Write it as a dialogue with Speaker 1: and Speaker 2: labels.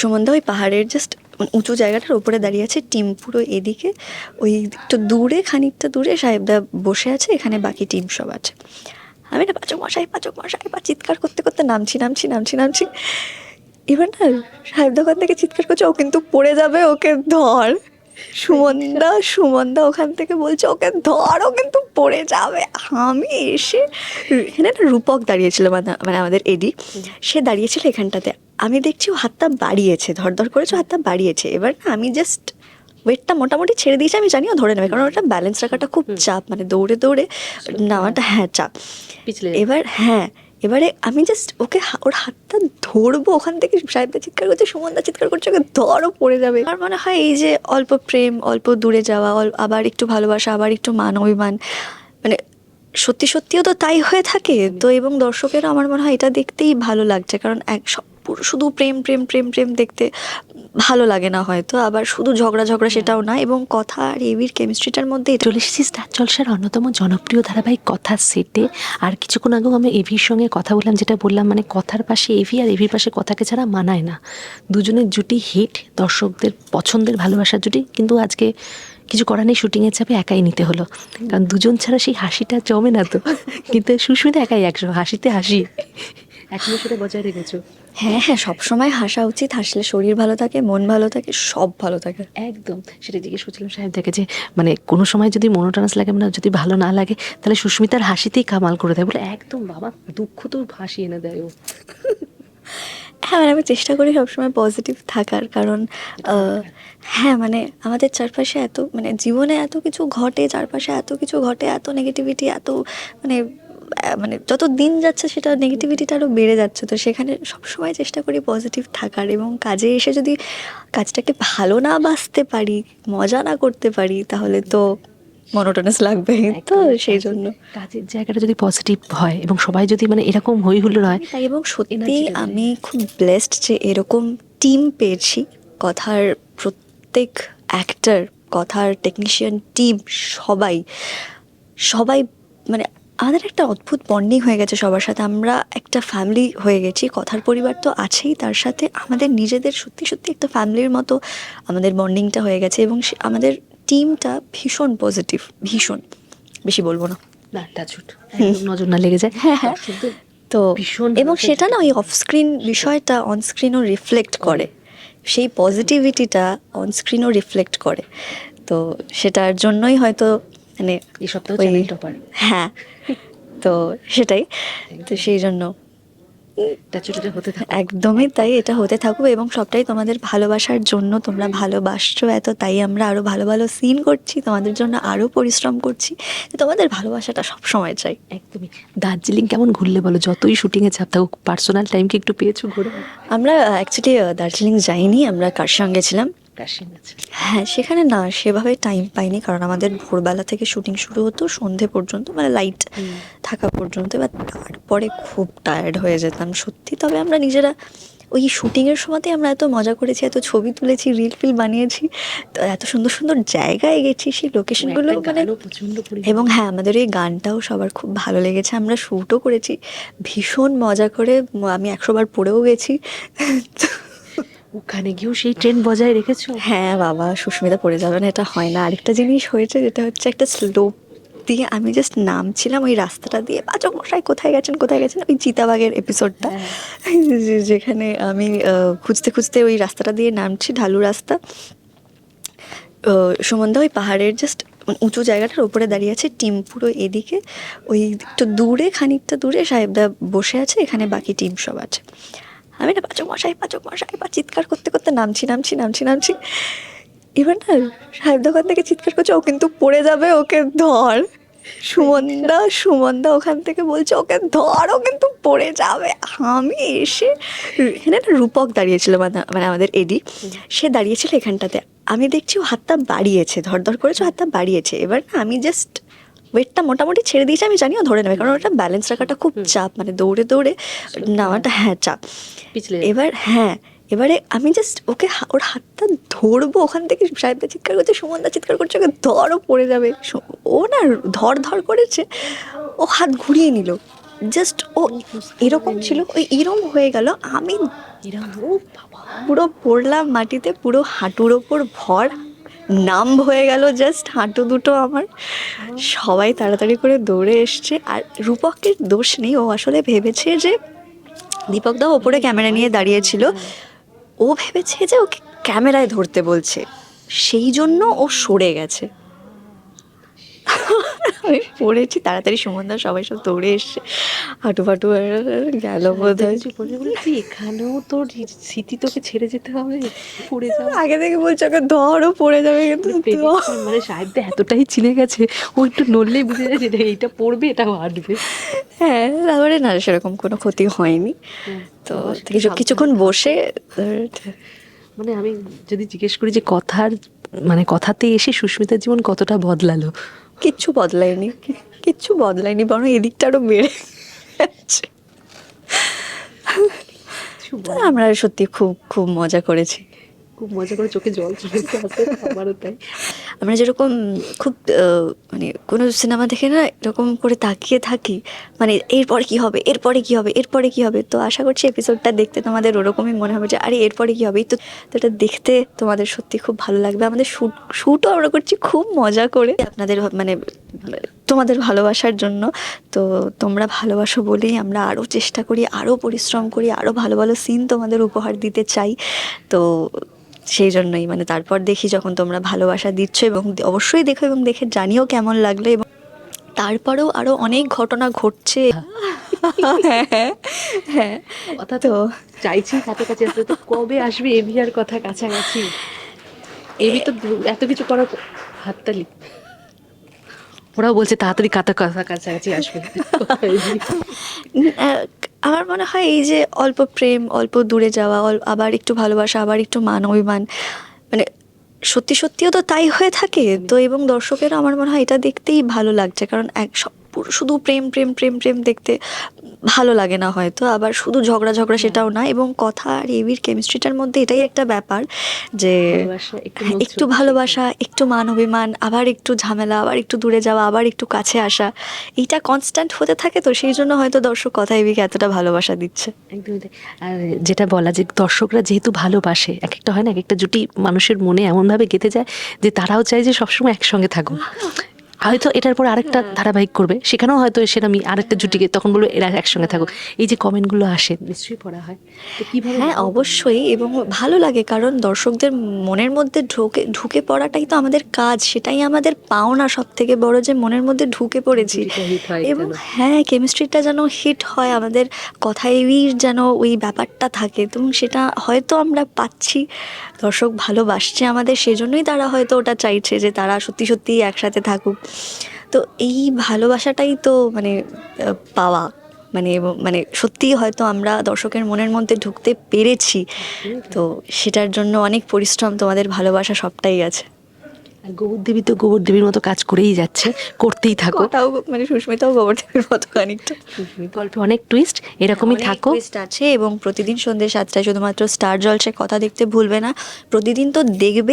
Speaker 1: সুমনদা, ওই পাহাড়ের জাস্ট উঁচু জায়গাটার ওপরে দাঁড়িয়ে আছে, টিম পুরো এদিকে। ওই একটু দূরে, খানিকটা দূরে সাহেবদা বসে আছে, এখানে বাকি টিম সব আছে। আমি না পাচক মশাই পাচক মশাই, বা চিৎকার করতে করতে নামছি নামছি নামছি নামছি। এবার না, সাহেবদা ওখান থেকে চিৎকার করছে, ও কিন্তু পড়ে যাবে, ওকে ধর। সুমনদা সুমনদা ওখান থেকে বলছে, ওকে ধর, ও কিন্তু পড়ে যাবে। আমি এসে, এখানে একটা রূপক দাঁড়িয়েছিল মানে মানে আমাদের এডি। সে দাঁড়িয়েছিল এখানটাতে। আমি দেখছি ও হাতটা বাড়িয়েছে ধর ধর করেছে হাতটা বাড়িয়েছে। এবার না আমি জাস্ট ওয়েটটা মোটামুটি ছেড়ে দিয়েছি আমি জানিও ধরে নেবে কারণ ওটা ব্যালেন্স রাখাটা খুব চাপ মানে দৌড়ে দৌড়ে নেওয়াটা হ্যাঁ চাপ। এবার হ্যাঁ এবারে আমি জাস্ট ওকে ওর হাতটা ধরবো ওখান থেকে সাহেবদা চিৎকার করছে সুমনদা চিৎকার করছে ওকে ধরো পড়ে যাবে। আমার মনে হয় এই যে অল্প প্রেম অল্প দূরে যাওয়া আবার একটু ভালোবাসা আবার একটু মান অভিমান মানে সত্যি সত্যিও তো তাই হয়ে থাকে। তো এবং দর্শকের আমার মনে হয় এটা দেখতেই ভালো লাগছে কারণ এক সব পুরো শুধু প্রেম প্রেম প্রেম প্রেম দেখতে ভালো লাগে না হয়তো। আবার শুধু ঝগড়া ঝগড়া সেটাও না। এবং কথা আর এবির কেমিস্ট্রিটার মধ্যে
Speaker 2: চলে এসেছি স্টার জলসার অন্যতম জনপ্রিয় ধারাবাহিক কথা সেটে। আর কিছুক্ষণ আগেও আমি এভির সঙ্গে কথা বললাম, যেটা বললাম মানে কথার পাশে এভি আর এভির পাশে কথাকে ছাড়া মানায় না। দুজনের জুটি হিট, দর্শকদের পছন্দের ভালোবাসার জুটি। কিন্তু আজকে কিছু করার নেই, শুটিংয়ের চাপে একাই নিতে হলো। কারণ দুজন ছাড়া সেই হাসিটা জমে না তো। কিন্তু সুস্মিতা একাই একশো হাসিতে হাসি। এখনও সেটা বজায় রেখেছো?
Speaker 1: হ্যাঁ হ্যাঁ সবসময় হাসা উচিত। হাসলে শরীর ভালো থাকে মন ভালো থাকে সব ভালো থাকে।
Speaker 2: একদম সেটা জিজ্ঞেস করছিলাম সাহেব দেখে যে মানে কোনো সময় যদি মনোটানাস লাগে মানে যদি ভালো না লাগে তাহলে সুস্মিতার হাসিতেই কামাল করে দেয় বলে একদম বাবা দুঃখ তো হাসি এনে দেয় ও।
Speaker 1: হ্যাঁ মানে আমি চেষ্টা করি সবসময় পজিটিভ থাকার কারণ হ্যাঁ মানে আমাদের চারপাশে এত মানে জীবনে এত কিছু ঘটে চারপাশে এত কিছু ঘটে এত নেগেটিভিটি এত মানে মানে যত দিন যাচ্ছে সেটা নেগেটিভিটিটা আরও বেড়ে যাচ্ছে। তো সেখানে সবসময় চেষ্টা করি পজিটিভ থাকার এবং কাজে এসে যদি কাজটাকে ভালো না বাঁচতে পারি মজা না করতে পারি তাহলে তো মনোটনাস লাগবে তো সেই জন্য।
Speaker 2: কাজের জায়গাটা যদি পজিটিভ হয় এবং সবাই যদি মানে এরকম হই হুল্লোড় হয়
Speaker 1: এবং সত্যি আমি খুব ব্লেসড যে এরকম টিম পেয়েছি। কথার প্রত্যেক অ্যাক্টার কথার টেকনিশিয়ান টিম সবাই সবাই মানে আমাদের একটা অদ্ভুত বন্ডিং হয়ে গেছে সবার সাথে। আমরা একটা ফ্যামিলি হয়ে গেছি কথার পরিবার তো আছেই তার সাথে আমাদের নিজেদের সত্যি সত্যি একটা ফ্যামিলির মতো আমাদের বন্ডিংটা হয়ে গেছে এবং আমাদের টিমটা ভীষণ পজিটিভ ভীষণ। বেশি বলব না।
Speaker 2: না টাচুট নজর না লেগে যায়।
Speaker 1: হ্যাঁ, হ্যাঁ। তো
Speaker 2: ভীষণ
Speaker 1: এবং সেটা না ওই অফ স্ক্রিন বিষয়টা অন স্ক্রিনও রিফ্লেক্ট করে। সেই পজিটিভিটিটা অন স্ক্রিনও রিফ্লেক্ট করে। তো সেটার জন্যই হয়তো মানে
Speaker 2: এই সপ্তাহ চ্যানেল টপার
Speaker 1: হ্যাঁ তো সেটাই। তো সেই জন্য
Speaker 2: হতে
Speaker 1: একদমই তাই এটা হতে থাকুক এবং সবটাই তোমাদের ভালোবাসার জন্য তোমরা ভালোবাসছো এত তাই আমরা আরও ভালো ভালো সিন করছি তোমাদের জন্য আরও পরিশ্রম করছি। তোমাদের ভালোবাসাটা সব সময় চাই।
Speaker 2: একদমই। দার্জিলিং কেমন ঘুরলে বলো? যতই শুটিংয়ে চাপ থাকুক পার্সোনাল টাইম কি একটু পেয়েছ ঘুরে?
Speaker 1: আমরা অ্যাকচুয়ালি দার্জিলিং যাইনি আমরা কার সঙ্গে গেছিলাম
Speaker 2: কাশিন আছে।
Speaker 1: হ্যাঁ সেখানে না সেভাবে টাইম পাইনি কারণ আমাদের ভোরবেলা থেকে শুটিং শুরু হতো সন্ধে পর্যন্ত মানে লাইট থাকা পর্যন্ত এবার তারপরে খুব টায়ার্ড হয়ে যেতাম সত্যি। তবে আমরা নিজেরা ওই শুটিংয়ের সময়তেই আমরা এত মজা করেছি এত ছবি তুলেছি রিল ফিল বানিয়েছি তো এত সুন্দর সুন্দর জায়গায় গেছি সেই লোকেশনগুলো মানে এবং হ্যাঁ আমাদের এই গানটাও সবার খুব ভালো লেগেছে আমরা শ্যুটও করেছি ভীষণ মজা করে আমি একশো বার পড়েও গেছি
Speaker 2: ওখানে গিয়েও সেই ট্রেন বজায় রেখেছো?
Speaker 1: হ্যাঁ বাবা সুস্মিতা পড়ে যাবে না এটা হয় না। আরেকটা জিনিস হয়েছে যেটা হচ্ছে একটা স্লোপ দিয়ে আমি জাস্ট নামছিলাম ওই রাস্তাটা দিয়ে। পাচক মশাই কোথায় গেছেন কোথায় গেছেন? ওই চিতাবাগের এপিসোডটা যে- যেখানে আমি খুঁজতে খুঁজতে ওই রাস্তাটা দিয়ে নামছি ঢালু রাস্তা। সুমনদা ওই পাহাড়ের জাস্ট উঁচু জায়গাটার ওপরে দাঁড়িয়ে আছে টিম পুরো এদিকে। ওই একটু দূরে খানিকটা দূরে সাহেবদা বসে আছে এখানে বাকি টিম সব আছে। আমি না পাচক মশাই পাচক মশাই, বা চিৎকার করতে করতে নামছি নামছি নামছি নামছি। এবার না সাহেবদা দোকান থেকে চিৎকার করছে, ও কিন্তু পড়ে যাবে, ওকে ধর। সুমনদা সুমনদা ওখান থেকে বলছে, ওকে ধর, ও কিন্তু পড়ে যাবে। আমি এসে এখানে একটা রূপক দাঁড়িয়েছিল মানে মানে আমাদের এডি সে দাঁড়িয়েছিল এখানটাতে। আমি দেখছি ও হাতটা বাড়িয়েছে, ধর ধর করেছে হাতটা বাড়িয়েছে। এবার না আমি জাস্ট ওয়েটটা মোটামুটি ছেড়ে দিয়েছি আমি জানিও ধরে নেবে কারণ ওটা ব্যালেন্স রাখাটা খুব চাপ মানে দৌড়ে দৌড়ে নেওয়াটা হ্যাঁ। চাপ। এবার হ্যাঁ এবারে আমি জাস্ট ওকে ওর হাতটা ধরবো ওখান থেকে সাহেবদা চিৎকার করছে সুমনদা চিৎকার করছে ওকে ধরও পড়ে যাবে। ও না ধর ধর করেছে ও হাত ঘুরিয়ে নিল। জাস্ট ও এরকম ছিল ওই এরম হয়ে গেল আমি
Speaker 2: ও
Speaker 1: পুরো পড়লাম মাটিতে পুরো হাঁটুর ওপর ভর নাম হয়ে গেল জাস্ট হাঁটু দুটো আমার। সবাই তাড়াতাড়ি করে দৌড়ে এসছে আর রূপকের দোষ নেই, ও আসলে ভেবেছে যে দীপক দা ওপরে ক্যামেরা নিয়ে দাঁড়িয়েছিল। ও ভেবেছে যে ওকে ক্যামেরায় ধরতে বলছে। সেই জন্য ও সরে গেছে। আমি পড়েছি তাড়াতাড়ি সুমনদা সবাই সব দৌড়ে এসছে। হাঁটু ফাটু গেল বোধ হয়
Speaker 2: এখানেও তোর স্মৃতি তোকে ছেড়ে যেতে হবে পড়ে যাবে
Speaker 1: আগে থেকে বলছে ওকে ধরও পড়ে যাবে কিন্তু
Speaker 2: মানে সাহেবটা এতটাই চিনে গেছে ও একটু নড়লেই বুঝে যাচ্ছে যে এইটা পড়বে এটা হাঁটবে
Speaker 1: হ্যাঁ তারপরে না সেরকম কোনো ক্ষতি হয়নি। তো কিছু কিছুক্ষণ বসে
Speaker 2: মানে আমি যদি জিজ্ঞেস করি যে কথার মানে কথাতে এসে সুস্মিতার জীবন কতটা বদলালো
Speaker 1: কিচ্ছু বদলায়নি। কিচ্ছু বদলায়নি, বরং এদিকটা আরও বেড়ে যাচ্ছে আমরা সত্যি খুব খুব মজা করেছি।
Speaker 2: খুব মজা করে চোখে জল চলে আমারও তাই।
Speaker 1: আমরা যেরকম খুব মানে কোনো সিনেমা দেখে না এরকম করে তাকিয়ে থাকি মানে এরপরে কি হবে, এরপরে কি হবে, এরপরে কি হবে, তো আশা করছি এপিসোডটা দেখতে তোমাদের ওরকমই মনে হবে যে, আরে, এরপরে কি হবে? তো এটা দেখতে তোমাদের সত্যি খুব ভালো লাগবে। আমাদের শ্যুট শ্যুটও আমরা করছি খুব মজা করে। আপনাদের মানে তোমাদের ভালোবাসার জন্য, তো তোমরা ভালোবাসো বলেই আমরা আরও চেষ্টা করি আরও পরিশ্রম করি আরও ভালো ভালো সিন তোমাদের উপহার দিতে চাই। তো সেই জন্যই মানে তারপর দেখি যখন তোমরা ভালোবাসা দিচ্ছ এবং অবশ্যই দেখো এবং দেখে জানিও কেমন লাগল এবং তারপরেও আরও অনেক ঘটনা ঘটছে। হ্যাঁ হ্যাঁ
Speaker 2: কথা তো চাইছি কাছাকাছি আসতে তো কবে আসবে এভিআর কথা কাছাকাছি? এভি তো এত কিছু করার হাততালি। ওরাও বলছে তাড়াতাড়ি কাতা কাছাকাছি আসবে।
Speaker 1: আমার মনে হয় এই যে অল্প প্রেম, অল্প দূরে যাওয়া আবার একটু ভালোবাসা, আবার একটু মান অভিমান মানে সত্যি সত্যিও তো তাই হয়ে থাকে। তো এবং দর্শকেরা আমার মনে হয় এটা দেখতেই ভালো লাগছে। কারণ এক সব- পুরো শুধু প্রেম প্রেম প্রেম প্রেম দেখতে ভালো লাগে না হয়তো। আবার শুধু ঝগড়া ঝগড়া সেটাও না এবং কথা আর এবির কেমিস্ট্রিটার মধ্যে এটাই একটা ব্যাপার যে
Speaker 2: একটু
Speaker 1: হ্যাঁ, ভালোবাসা একটু মান অভিমান আবার একটু ঝামেলা আবার একটু দূরে যাওয়া আবার একটু কাছে আসা এইটা কনস্ট্যান্ট হতে থাকে তো সেই জন্য হয়তো দর্শক কথা এবিকে এতটা ভালোবাসা দিচ্ছে।
Speaker 2: একদমই আর যেটা বলা যে দর্শকরা যেহেতু ভালোবাসে এক একটা হয় না এক একটা জুটি মানুষের মনে এমনভাবে গেঁথে যায় যে তারাও চায় যে সবসময় একসঙ্গে থাকুক। হয়তো এটার পর আরেকটা ধারাবাহিক করবে সেখানেও হয়তো এসে আমি আরেকটা জুটিকে তখন বলব এরা একসঙ্গে থাকুক। এই যে কমেন্টগুলো আসে নিশ্চয়ই পড়া হয়। তো কীভাবে
Speaker 1: হ্যাঁ অবশ্যই এবং ভালো লাগে কারণ দর্শকদের মনের মধ্যে ঢুকে ঢুকে পড়াটাই তো আমাদের কাজ সেটাই আমাদের পাওনা সব থেকে বড় যে মনের মধ্যে ঢুকে পড়েছি।
Speaker 2: হয়
Speaker 1: এবং হ্যাঁ কেমিস্ট্রিটা যেন হিট হয় আমাদের কথায়ই যেন ওই ব্যাপারটা থাকে তো সেটা হয়তো আমরা পাচ্ছি। দর্শক ভালোবাসছে আমাদের সেজন্যই তারা হয়তো ওটা চাইছে যে তারা সত্যি সত্যিই একসাথে থাকুক। তো এই ভালোবাসাটাই তো মানে পাওয়া। মানে মানে সত্যিই হয়তো আমরা দর্শকের মনের মধ্যে ঢুকতে পেরেছি। তো সেটার জন্য অনেক পরিশ্রম তোমাদের ভালোবাসা সবটাই আছে।
Speaker 2: আর গোবর দেবী তো গোবর দেবীর মতো কাজ করেই যাচ্ছে করতেই থাকো।
Speaker 1: তাও মানে সুস্মিতাও গোবর্ধনের মতো খানিকটা।
Speaker 2: গল্পে অনেক টুইস্ট এরকমই থাকো।
Speaker 1: twist আছে এবং প্রতিদিন সন্ধ্যে সাতটায় শুধুমাত্র স্টার জলসে কথা দেখতে ভুলবে না। প্রতিদিন তো দেখবেই